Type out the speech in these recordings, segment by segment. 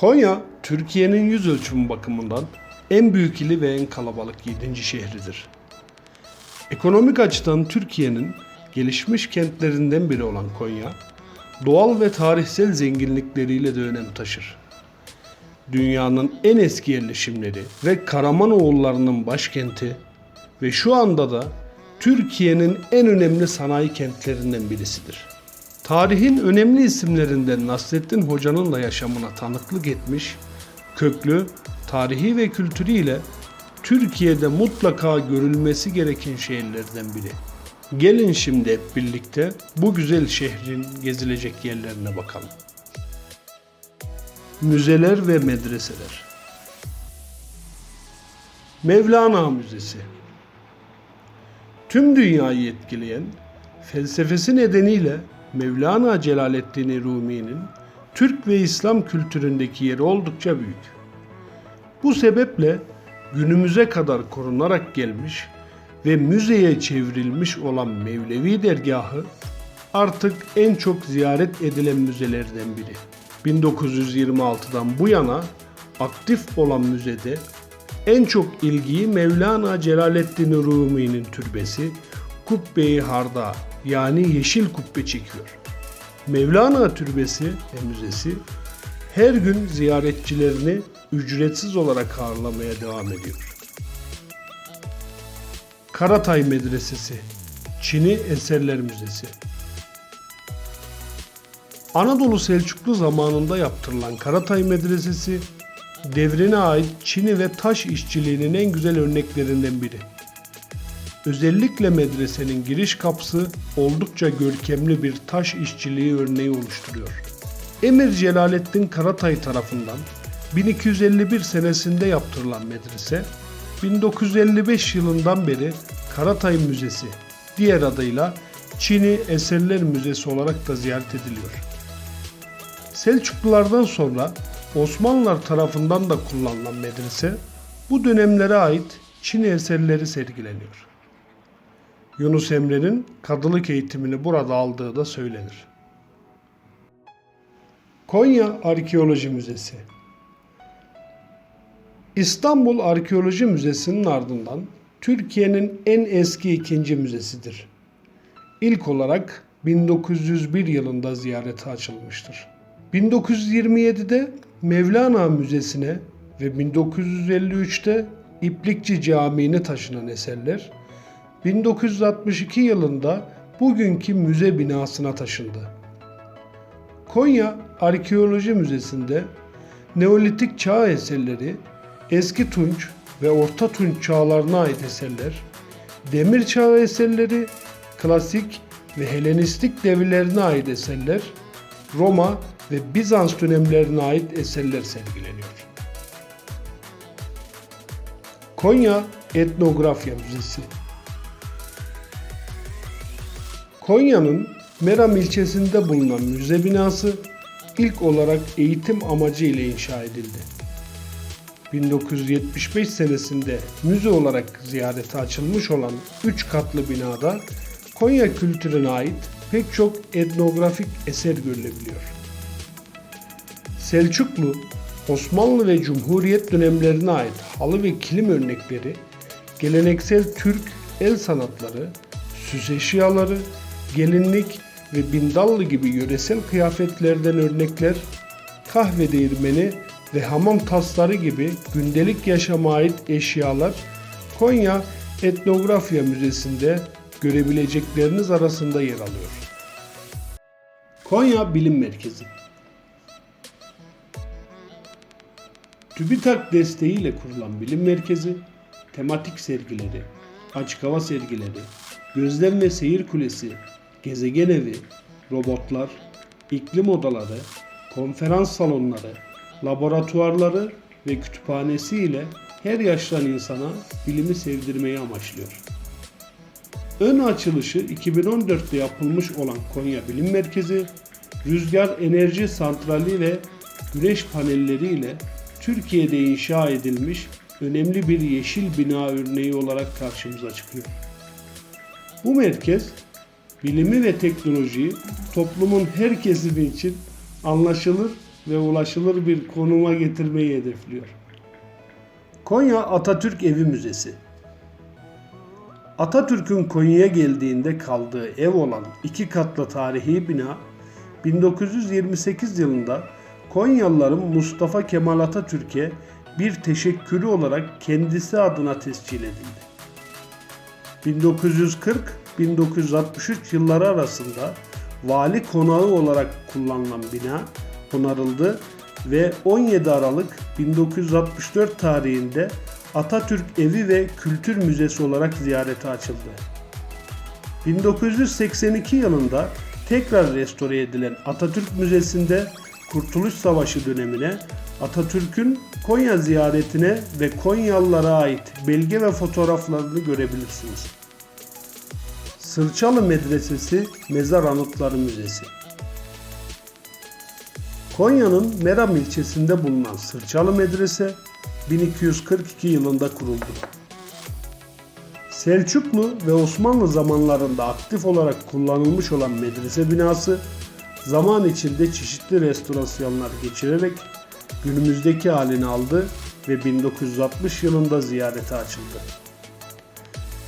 Konya, Türkiye'nin yüz ölçümü bakımından en büyük ili ve en kalabalık 7. şehridir. Ekonomik açıdan Türkiye'nin gelişmiş kentlerinden biri olan Konya, doğal ve tarihsel zenginlikleriyle de önem taşır. Dünyanın en eski yerleşimleri ve Karamanoğullarının başkenti ve şu anda da Türkiye'nin en önemli sanayi kentlerinden birisidir. Tarihin önemli isimlerinden Nasrettin Hoca'nın da yaşamına tanıklık etmiş, köklü, tarihi ve kültürüyle Türkiye'de mutlaka görülmesi gereken şehirlerden biri. Gelin şimdi hep birlikte bu güzel şehrin gezilecek yerlerine bakalım. Müzeler ve medreseler. Mevlana Müzesi Tüm dünyayı etkileyen felsefesi nedeniyle Mevlana Celaleddin Rumi'nin Türk ve İslam kültüründeki yeri oldukça büyük. Bu sebeple günümüze kadar korunarak gelmiş ve müzeye çevrilmiş olan Mevlevi dergahı artık en çok ziyaret edilen müzelerden biri. 1926'dan bu yana aktif olan müzede en çok ilgiyi Mevlana Celaleddin Rumi'nin türbesi Kubbe-i Harda yani Yeşil Kubbe çekiyor. Mevlana Türbesi ve Müzesi her gün ziyaretçilerini ücretsiz olarak ağırlamaya devam ediyor. Karatay Medresesi Çini Eserler Müzesi Anadolu Selçuklu zamanında yaptırılan Karatay Medresesi devrine ait Çini ve taş işçiliğinin en güzel örneklerinden biri. Özellikle medresenin giriş kapısı oldukça görkemli bir taş işçiliği örneği oluşturuyor. Emir Celaleddin Karatay tarafından 1251 senesinde yaptırılan medrese, 1955 yılından beri Karatay Müzesi, diğer adıyla Çini Eserler Müzesi olarak da ziyaret ediliyor. Selçuklulardan sonra Osmanlılar tarafından da kullanılan medrese bu dönemlere ait Çin eserleri sergileniyor. Yunus Emre'nin kadılık eğitimini burada aldığı da söylenir. Konya Arkeoloji Müzesi İstanbul Arkeoloji Müzesi'nin ardından Türkiye'nin en eski ikinci müzesidir. İlk olarak 1901 yılında ziyarete açılmıştır. 1927'de Mevlana Müzesi'ne ve 1953'te İplikçi Camii'ne taşınan eserler 1962 yılında bugünkü müze binasına taşındı. Konya Arkeoloji Müzesi'nde Neolitik çağ eserleri, eski Tunç ve Orta Tunç çağlarına ait eserler, Demir çağı eserleri, klasik ve Helenistik devirlerine ait eserler, Roma ve Bizans dönemlerine ait eserler sergileniyor. Konya Etnografya Müzesi Konya'nın Meram ilçesinde bulunan müze binası ilk olarak eğitim amacı ile inşa edildi. 1975 senesinde müze olarak ziyarete açılmış olan 3 katlı binada Konya kültürüne ait pek çok etnografik eser görülebiliyor. Selçuklu, Osmanlı ve Cumhuriyet dönemlerine ait halı ve kilim örnekleri, geleneksel Türk el sanatları, süs eşyaları, gelinlik ve bindallı gibi yöresel kıyafetlerden örnekler, kahve değirmeni ve hamam tasları gibi gündelik yaşama ait eşyalar Konya Etnografya Müzesi'nde görebilecekleriniz arasında yer alıyor. Konya Bilim Merkezi TÜBİTAK desteğiyle kurulan bilim merkezi, tematik sergileri, açık hava sergileri, gözlem ve seyir kulesi, gezegen evi, robotlar, iklim odaları, konferans salonları, laboratuvarları ve kütüphanesi ile her yaştan insana bilimi sevdirmeyi amaçlıyor. Ön açılışı 2014'te yapılmış olan Konya Bilim Merkezi, rüzgar enerji santrali ve güneş panelleri ile Türkiye'de inşa edilmiş önemli bir yeşil bina örneği olarak karşımıza çıkıyor. Bu merkez bilimi ve teknolojiyi toplumun her kesimi için anlaşılır ve ulaşılır bir konuma getirmeyi hedefliyor. Konya Atatürk Evi Müzesi Atatürk'ün Konya'ya geldiğinde kaldığı ev olan iki katlı tarihi bina 1928 yılında Konyalıların Mustafa Kemal Atatürk'e bir teşekkürü olarak kendisi adına tescil edildi. 1940-1963 yılları arasında vali konağı olarak kullanılan bina onarıldı ve 17 Aralık 1964 tarihinde Atatürk Evi ve Kültür Müzesi olarak ziyarete açıldı. 1982 yılında tekrar restore edilen Atatürk Müzesi'nde Kurtuluş Savaşı dönemine Atatürk'ün Konya ziyaretine ve Konyalılara ait belge ve fotoğraflarını görebilirsiniz. Sırçalı Medresesi Mezar Anıtları Müzesi Konya'nın Meram ilçesinde bulunan Sırçalı Medrese 1242 yılında kuruldu. Selçuklu ve Osmanlı zamanlarında aktif olarak kullanılmış olan medrese binası zaman içinde çeşitli restorasyonlar geçirerek günümüzdeki halini aldı ve 1960 yılında ziyarete açıldı.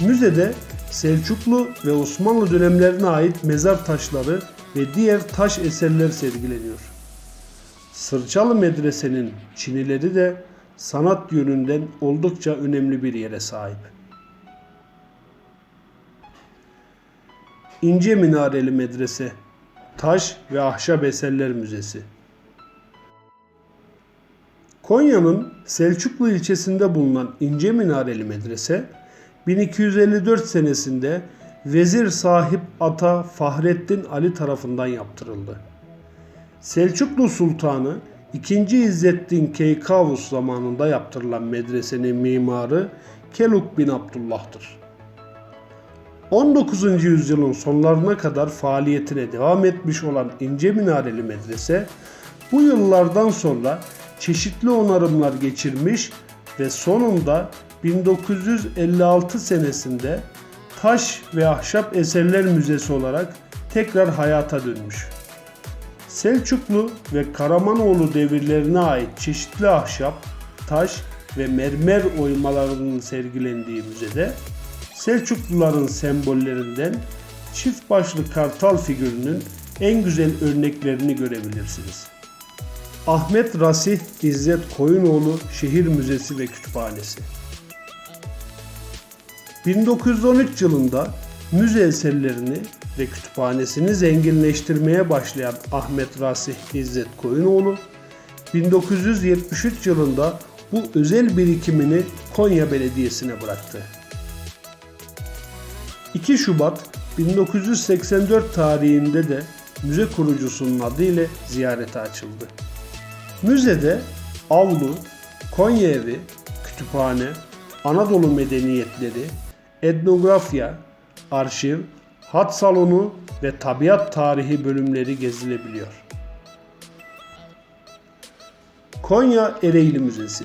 Müzede Selçuklu ve Osmanlı dönemlerine ait mezar taşları ve diğer taş eserler sergileniyor. Sırçalı Medrese'nin çinileri de sanat yönünden oldukça önemli bir yere sahip. İnce Minareli Medrese Taş ve Ahşap Eserler Müzesi Konya'nın Selçuklu ilçesinde bulunan İnce Minareli Medrese 1254 senesinde Vezir Sahip Ata Fahrettin Ali tarafından yaptırıldı. Selçuklu Sultanı 2. İzzettin Keykavus zamanında yaptırılan medresenin mimarı Keluk bin Abdullah'tır. 19. yüzyılın sonlarına kadar faaliyetine devam etmiş olan İnce Minareli Medrese bu yıllardan sonra çeşitli onarımlar geçirmiş ve sonunda 1956 senesinde Taş ve Ahşap Eserler Müzesi olarak tekrar hayata dönmüş. Selçuklu ve Karamanoğlu devirlerine ait çeşitli ahşap, taş ve mermer oymalarının sergilendiği müzede Selçukluların sembollerinden çift başlı kartal figürünün en güzel örneklerini görebilirsiniz. Ahmet Rasih İzzet Koyunoğlu Şehir Müzesi ve Kütüphanesi 1913 yılında müze eserlerini ve kütüphanesini zenginleştirmeye başlayan Ahmet Rasih İzzet Koyunoğlu 1973 yılında bu özel birikimini Konya Belediyesi'ne bıraktı. 2 Şubat 1984 tarihinde de müze kurucusunun adı ile ziyarete açıldı. Müzede avlu, Konya evi, kütüphane, Anadolu medeniyetleri, etnografya, arşiv, hat salonu ve tabiat tarihi bölümleri gezilebiliyor. Konya Ereğli Müzesi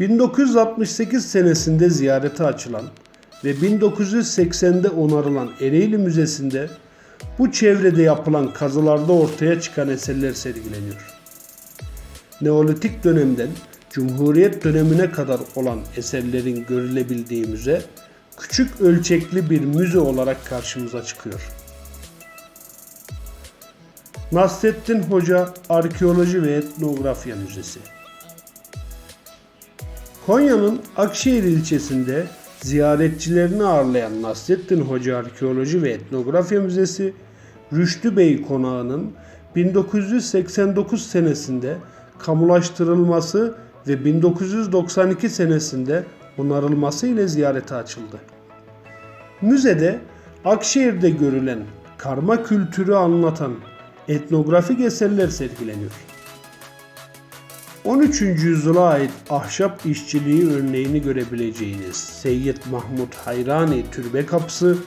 1968 senesinde ziyarete açılan ve 1980'de onarılan Ereğli Müzesi'nde bu çevrede yapılan kazılarda ortaya çıkan eserler sergileniyor. Neolitik dönemden Cumhuriyet dönemine kadar olan eserlerin görülebildiği müze, küçük ölçekli bir müze olarak karşımıza çıkıyor. Nasrettin Hoca Arkeoloji ve Etnografya Müzesi Konya'nın Akşehir ilçesinde ziyaretçilerini ağırlayan Nasrettin Hoca Arkeoloji ve Etnografya Müzesi, Rüştü Bey Konağı'nın 1989 senesinde kamulaştırılması ve 1992 senesinde onarılması ile ziyarete açıldı. Müzede Akşehir'de görülen karma kültürü anlatan etnografik eserler sergileniyor. 13. yüzyıla ait ahşap işçiliği örneğini görebileceğiniz Seyyid Mahmud Hayrani Türbe Kapısı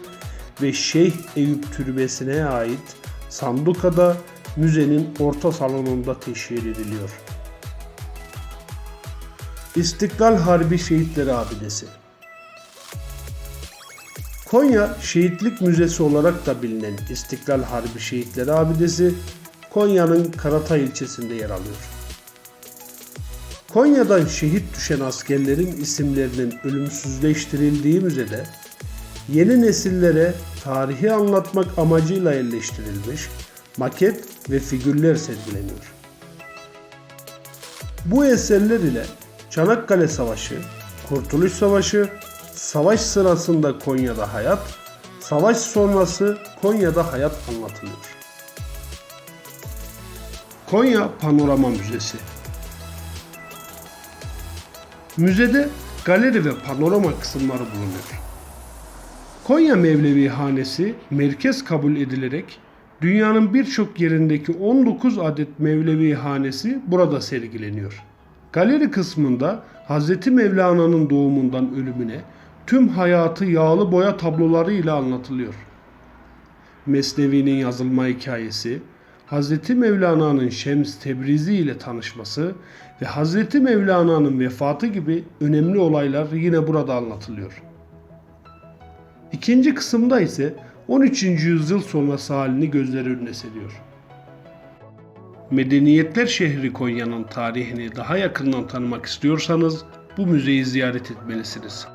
ve Şeyh Eyüp Türbesi'ne ait Sanduka'da müzenin orta salonunda teşhir ediliyor. İstiklal Harbi Şehitleri Abidesi Konya Şehitlik Müzesi olarak da bilinen İstiklal Harbi Şehitleri Abidesi Konya'nın Karatay ilçesinde yer alıyor. Konya'dan şehit düşen askerlerin isimlerinin ölümsüzleştirildiği müzede yeni nesillere tarihi anlatmak amacıyla yerleştirilmiş maket ve figürler sergileniyor. Bu eserler ile Çanakkale Savaşı, Kurtuluş Savaşı, savaş sırasında Konya'da hayat, savaş sonrası Konya'da hayat anlatılıyor. Konya Panorama Müzesi Müzede galeri ve panorama kısımları bulunuyor. Konya Mevlevi Hanesi merkez kabul edilerek dünyanın birçok yerindeki 19 adet Mevlevi Hanesi burada sergileniyor. Galeri kısmında Hz. Mevlana'nın doğumundan ölümüne tüm hayatı yağlı boya tabloları ile anlatılıyor. Mesnevi'nin yazılma hikayesi, Hz. Mevlana'nın Şems Tebrizi ile tanışması ve Hz. Mevlana'nın vefatı gibi önemli olaylar yine burada anlatılıyor. İkinci kısımda ise 13. yüzyıl sonrası halini gözler önüne seriyor. Medeniyetler şehri Konya'nın tarihini daha yakından tanımak istiyorsanız bu müzeyi ziyaret etmelisiniz.